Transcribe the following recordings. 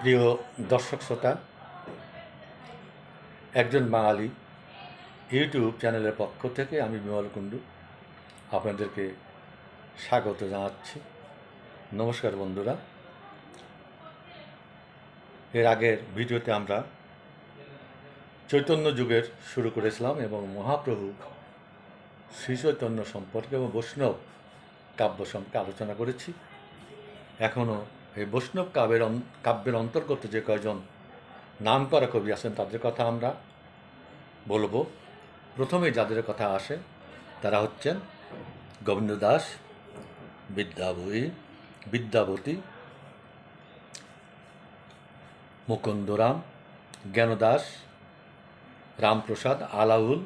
প্রিয় দর্শক শ্রোতা, একজন বাঙালি ইউটিউব চ্যানেলের পক্ষ থেকে আমি বিমল কুণ্ডু আপনাদেরকে স্বাগত জানাচ্ছি। নমস্কার বন্ধুরা। এর আগের ভিডিওতে আমরা চৈতন্য যুগের শুরু করেছিলাম এবং মহাপ্রভু শ্রী চৈতন্য সম্পর্কে এবং বৈষ্ণব কাব্য সম্পর্কে আলোচনা করেছি। এখনও এই বৈষ্ণব কাব্যের কাব্যের অন্তর্গত যে কয়জন নাম করা কবি আছেন তাদের কথা আমরা বলব। প্রথমে যাদের কথা আসে, তারা হচ্ছেন গোবিন্দ দাস বিদ্যাবতী বিদ্যাবতী, মুকুন্দরাম, জ্ঞানদাস, রামপ্রসাদ, আলাউল,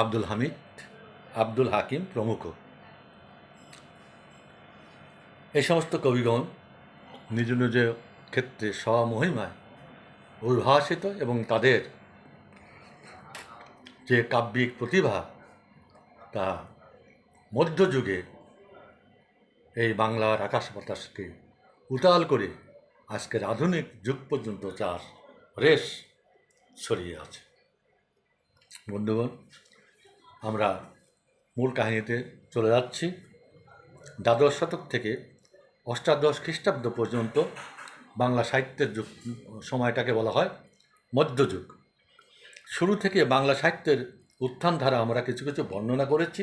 আব্দুল হামিদ, আব্দুল হাকিম প্রমুখ। এই সমস্ত কবিগণ নিজ নিজ ক্ষেত্রে স্বমহিমায় উদ্ভাসিত এবং তাদের যে কাব্যিক প্রতিভা, তা মধ্যযুগে এই বাংলার আকাশ বাতাসকে উতাল করে আজকের আধুনিক যুগ পর্যন্ত তার রেশ ছড়িয়ে আছে। বন্ধুগণ, আমরা মূল কাহিনীতে চলে যাচ্ছি। দ্বাদশ শতক থেকে অষ্টাদশ খ্রিস্টাব্দ পর্যন্ত বাংলা সাহিত্যের যুগ, সময়টাকে বলা হয় মধ্যযুগ। শুরু থেকে বাংলা সাহিত্যের উত্থান ধারা আমরা কিছু কিছু বর্ণনা করেছি।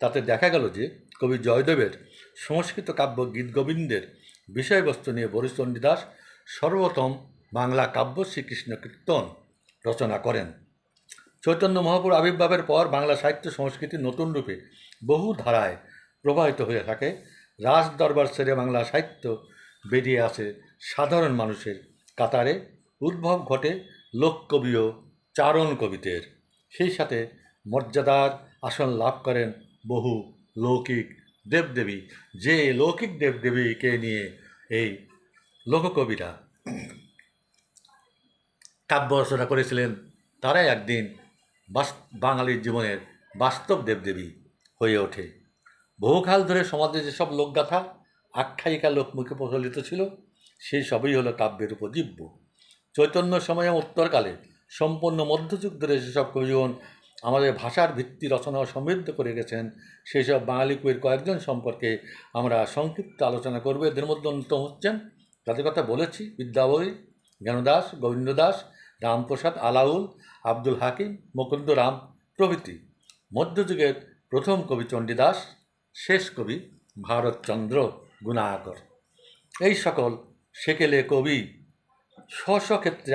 তাতে দেখা গেল যে কবি জয়দেবের সংস্কৃত কাব্য গীত গোবিন্দের বিষয়বস্তু নিয়ে বরিশচন্ডী দাস সর্বপ্রথম বাংলা কাব্য শ্রীকৃষ্ণ কীর্তন রচনা করেন। চৈতন্য মহাপুর আবির্ভাবের পর বাংলা সাহিত্য সংস্কৃতি নতুন রূপে বহু ধারায় প্রবাহিত হয়ে থাকে। রাজ দরবার ছেড়ে বাংলা সাহিত্য বেরিয়ে আসে সাধারণ মানুষের কাতারে। উদ্ভব ঘটে লোককবি ও চারণ কবিদের। সেই সাথে মর্যাদার আসন লাভ করেন বহু লৌকিক দেবদেবী। যে লৌকিক দেবদেবীকে নিয়ে এই লোককবিরা কাব্য রচনা করেছিলেন, তারাই একদিন বাঙালির জীবনের বাস্তব দেবদেবী হয়ে ওঠে। বহুকাল ধরে সমাজে যেসব লোকগাথা, আখ্যায়িকা লোকমুখে প্রচলিত ছিল, সেই সবই হলো কাব্যের উপজীব্য। চৈতন্য সময়ে উত্তরকালে, সম্পূর্ণ মধ্যযুগ ধরে যেসব কবিগণ আমাদের ভাষার ভিত্তি রচনা সমৃদ্ধ করে গেছেন সেই সব বাঙালি কবির কয়েকজন সম্পর্কে আমরা সংক্ষিপ্ত আলোচনা করব। এদের মধ্যে অন্যতম হচ্ছেন, তাদের কথা বলেছি বিদ্যাবতী জ্ঞানদাস গোবিন্দ দাস রামপ্রসাদ, আলাউল, আব্দুল হাকিম, মুকুন্দ রাম প্রভৃতি। মধ্যযুগের প্রথম কবি চণ্ডীদাস শেষ কবি ভারতচন্দ্র গুণাকর এই সকল সেকেলে কবি স্ব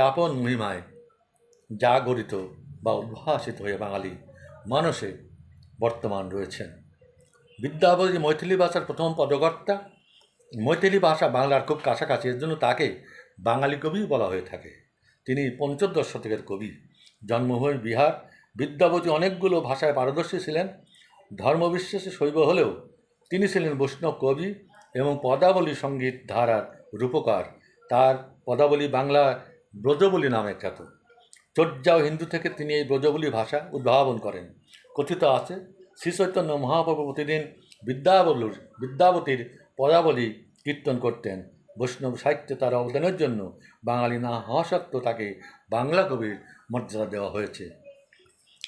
আপন মহিমায় জাগরিত বা উদ্ভাসিত হয়ে বাঙালি মানুষে বর্তমান রয়েছেন। বিদ্যাবতী মৈথিলি ভাষার প্রথম পদকর্তা। মৈথিলি ভাষা বাংলার খুব কাছাকাছি, এর জন্য তাকে বাঙালি কবি বলা হয়ে থাকে। তিনি পঞ্চদশ শতকের কবি। জন্মভূমি বিহার। বিদ্যাবতী অনেকগুলো ভাষায় পারদর্শী ছিলেন। ধর্মবিশ্বাসে শৈব হলেও তিনি ছিলেন বৈষ্ণব কবি এবং পদাবলী সংগীত ধারার রূপকার। তার পদাবলী বাংলা ব্রজবলী নামে খ্যাত। চর্যা ও হিন্দু থেকে তিনি এই ব্রজবলী ভাষা উদ্ভাবন করেন। কথিত আছে, শ্রী চৈতন্য মহাপ্রভু প্রতিদিন বিদ্যাবলুর বিদ্যাবতীর পদাবলী কীর্তন করতেন। বৈষ্ণব সাহিত্যে তার অবদানের জন্য বাঙালি না হওয়া সত্ত্বেও তাকে বাংলা কবির মর্যাদা দেওয়া হয়েছে।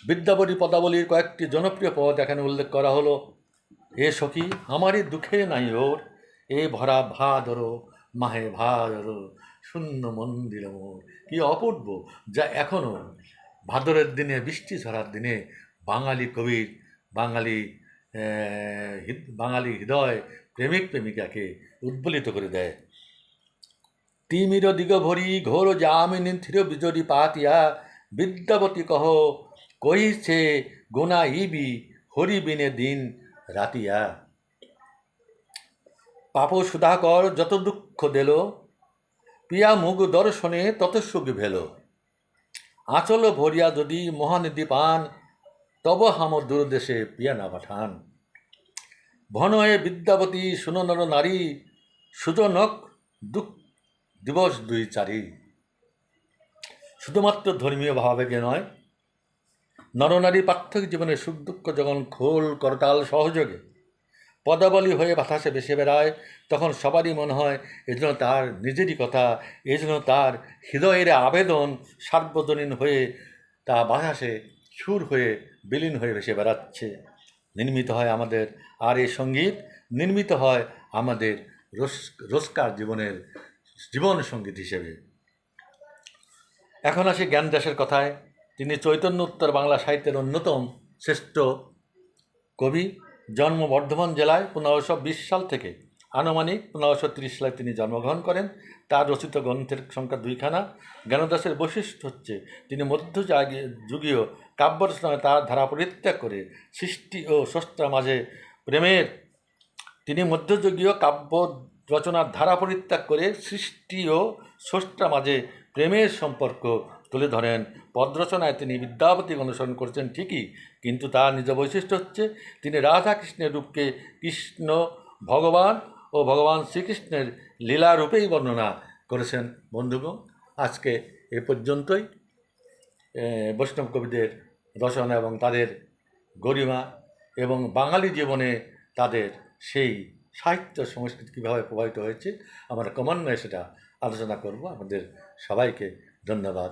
বিদ্যাবলী পদাবলীর কয়েকটি জনপ্রিয় পদ এখানে উল্লেখ করা হলো। এ সখী, আমারই দুঃখে নাই ওর। এ ভরা ভাদর, মাহে ভাদর, শূন্য মন্দির মোর। কি অপূর্ব যা এখনও ভাদরের দিনে, বৃষ্টি ঝরার দিনে বাঙালি কবির, বাঙালি বাঙালি হৃদয় প্রেমিক প্রেমিকাকে উদ্বলিত করে দেয়। তিমির দিগ ভরি ঘোর যামিনী থির বিজরি পাতিয়া, বিদ্যাবতী কহ কহিছে গোনা ইবি হরিবিনে দিন রাতিয়া। পাপ সুধাকর যত দুঃখ দিল, পিয়া মুগ দর্শনে তত সুখ ভেল। আঁচল ভরিয়া যদি মহানিধি পান তব হাম দূরদেশে পিয়া না পাঠান। ভনয়ে বিদ্যাবতী সুনর নারী, সুজনক দুঃখ দিবস দুই চারি। শুধুমাত্র ধর্মীয় ভাবাবেগে নয় নরনারী পার্থক্য জীবনের সুখ দুঃখ যখন খোল করতাল সহযোগে, পদাবলী হয়ে বাতাসে ভেসে বেড়ায়, তখন সবারই মনে হয়, এ যেন তার নিজেরই কথা, এ যেন তার হৃদয়ের আবেদন সার্বজনীন হয়ে তা বাতাসে সুর হয়ে, বিলীন হয়ে ভেসে বেড়াচ্ছে। নির্মিত হয় আমাদের আর এই সংগীত, নির্মিত হয় আমাদের রোজ রোজকার জীবনের জীবন সংগীত হিসেবে। এখন আসি জ্ঞান জ্ঞানদাসের কথায়। তিনি চৈতন্য উত্তর বাংলা সাহিত্যের অন্যতম শ্রেষ্ঠ কবি। জন্ম বর্ধমান জেলায় পনেরোশো বিশ সাল থেকে। আনুমানিক পনেরোশো তিরিশ সালে তিনি জন্মগ্রহণ করেন। তার রচিত গ্রন্থের সংখ্যা দুইখানা। জ্ঞানদাসের বৈশিষ্ট্য হচ্ছে, তিনি মধ্যযুগীয় যুগীয় কাব্য রচনায় তার ধারা পরিত্যাগ করে সৃষ্টি ও স্রষ্টার মাঝে প্রেমের তিনি মধ্যযুগীয় কাব্য রচনার ধারা পরিত্যাগ করে সৃষ্টি ও স্রষ্টার মাঝে প্রেমের সম্পর্ক তুলে ধরেন। পদ রচনায় তিনি বিদ্যাপতি অনুসরণ করেছেন ঠিকই, কিন্তু তার নিজ বৈশিষ্ট্য হচ্ছে তিনি রাধা কৃষ্ণের রূপকে কৃষ্ণ ভগবান ও ভগবান শ্রীকৃষ্ণের লীলা রূপেই বর্ণনা করেছেন। বন্ধুগণ, আজকে এ পর্যন্তই। বৈষ্ণব কবিদের রচনা এবং তাদের গরিমা এবং বাঙালি জীবনে তাদের সেই সাহিত্য সংস্কৃতি কীভাবে প্রভাবিত হয়েছে, আমরা ক্রমান্বয়ে সেটা আলোচনা করব। আমাদের সবাইকে ধন্যবাদ।